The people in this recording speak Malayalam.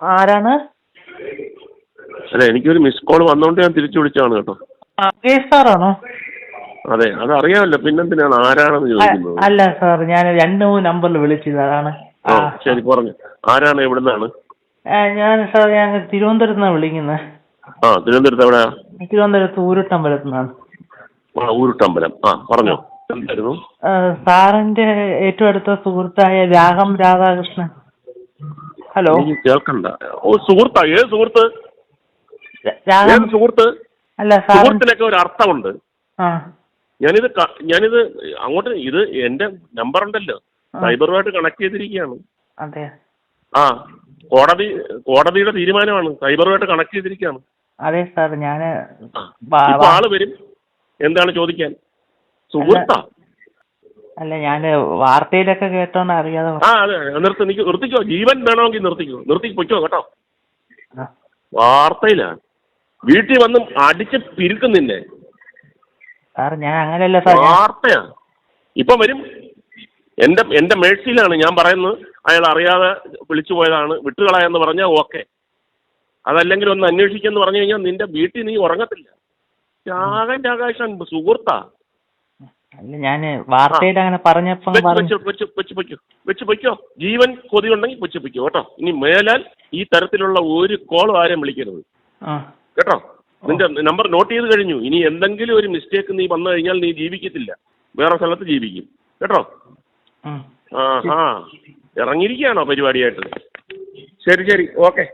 ആരാണ്? അല്ല എനിക്കൊരു മിസ് കോൾ വന്നോണ്ട് ഞാൻ തിരിച്ചു വിളിച്ചാണ് കേട്ടോ. കേസ് സാറാണോ അതെ അത് അറിയാമല്ലോ പിന്നെന്തിനാണ് ആരാണെന്ന് ചോദിക്കുന്നത്. അല്ല സാർ ഞാൻ രണ്ട് മൂന്ന് നമ്പറിൽ വിളിച്ചത് അതാണ്. ആ. ശരി പറഞ്ഞു. ആരാണ് എവിടുന്നാണ്? ഞാൻ സാർ ഞാൻ തിരുവനന്തപുരത്ത് നിന്നാണ് വിളിക്കുന്നത് ആ തിരുവനന്തപുരത്ത് എവിടെയാ തിരുവനന്തപുരത്ത് ഊരുട്ടമ്പലത്തു നിന്നാണ് ആ ഊരുട്ടമ്പലം. ആ പറഞ്ഞോ. എന്തായിരുന്നു? സാറിന്റെ ഏറ്റവും അടുത്ത സുഹൃത്തായ രാഗം രാധാകൃഷ്ണൻ. ഹലോ. കേൾക്കണ്ട. ഓ സുഹൃത്താ ഏത് സുഹൃത്ത്? ഏത് സുഹൃത്ത്? അല്ല സുഹൃത്തിനൊക്കെ ഒരു അർത്ഥമുണ്ട്. ഞാനിത് ഞാനിത് അങ്ങോട്ട് ഇത് എന്റെ നമ്പർ ഉണ്ടല്ലോ. സൈബറുമായിട്ട് കണക്ട് ചെയ്തിരിക്കുകയാണ്. ആ കോടതി കോടതിയുടെ തീരുമാനമാണ്. സൈബറുമായിട്ട് കണക്ട് ചെയ്തിരിക്കുകയാണ്. അതെ സാർ ഞാൻ. ആൾ വരും. എന്താണ് ചോദിക്കാൻ? സുഹൃത്താ? അല്ല ഞാൻ വാർത്തയിലൊക്കെ കേട്ടോന്ന് അറിയാതെ ആ അതെ നിർത്തി നിക്ക് നിർത്തിക്കോ. ജീവൻ വേണമെങ്കിൽ നിർത്തിക്കോ. നിർത്തി പൊയ്ക്കോ കേട്ടോ. വാർത്തയിലാണ് വീട്ടിൽ വന്ന് അടിച്ച് പിരുക്കും നിന്നെ. സാർ ഞാൻ അങ്ങനെയല്ല സാർ വാർത്തയാണ് വാർത്തയാ. ഇപ്പൊ വരും. എന്റെ എന്റെ മേഴ്സിയിലാണ് ഞാൻ പറയുന്നത്. അയാൾ അറിയാതെ വിളിച്ചു പോയതാണ്. വിട്ടുകളയെന്ന് പറഞ്ഞാൽ ഓക്കെ. അതല്ലെങ്കിൽ ഒന്ന് അന്വേഷിക്കെന്ന് പറഞ്ഞു കഴിഞ്ഞാൽ നിന്റെ വീട്ടിൽ നീ ഉറങ്ങത്തില്ല. രാഗൻ രാകാശൻ സുഹൃത്താ. അല്ല ഞാൻ വാർത്തയിൽ അങ്ങനെ പറഞ്ഞപ്പോ വെച്ച് പൊയ്ക്കോ ജീവൻ കൊതി ഉണ്ടെങ്കിൽ വെച്ച് പൊയ്ക്കോ കേട്ടോ. ഇനി മേലാൽ ഈ തരത്തിലുള്ള ഒരു കോൾ ആരെയും വിളിക്കരുത്. കേട്ടോ? നിന്റെ നമ്പർ നോട്ട് ചെയ്ത് കഴിഞ്ഞു. ഇനി എന്തെങ്കിലും ഒരു മിസ്റ്റേക്ക് നീ വന്നു കഴിഞ്ഞാൽ നീ ജീവിക്കത്തില്ല. വേറെ സ്ഥലത്ത് ജീവിക്കും. കേട്ടോ? ആ. ആ ഇറങ്ങിയിരിക്കുകയാണോ പരിപാടിയായിട്ട്? ശരി ശരി. ഓക്കെ.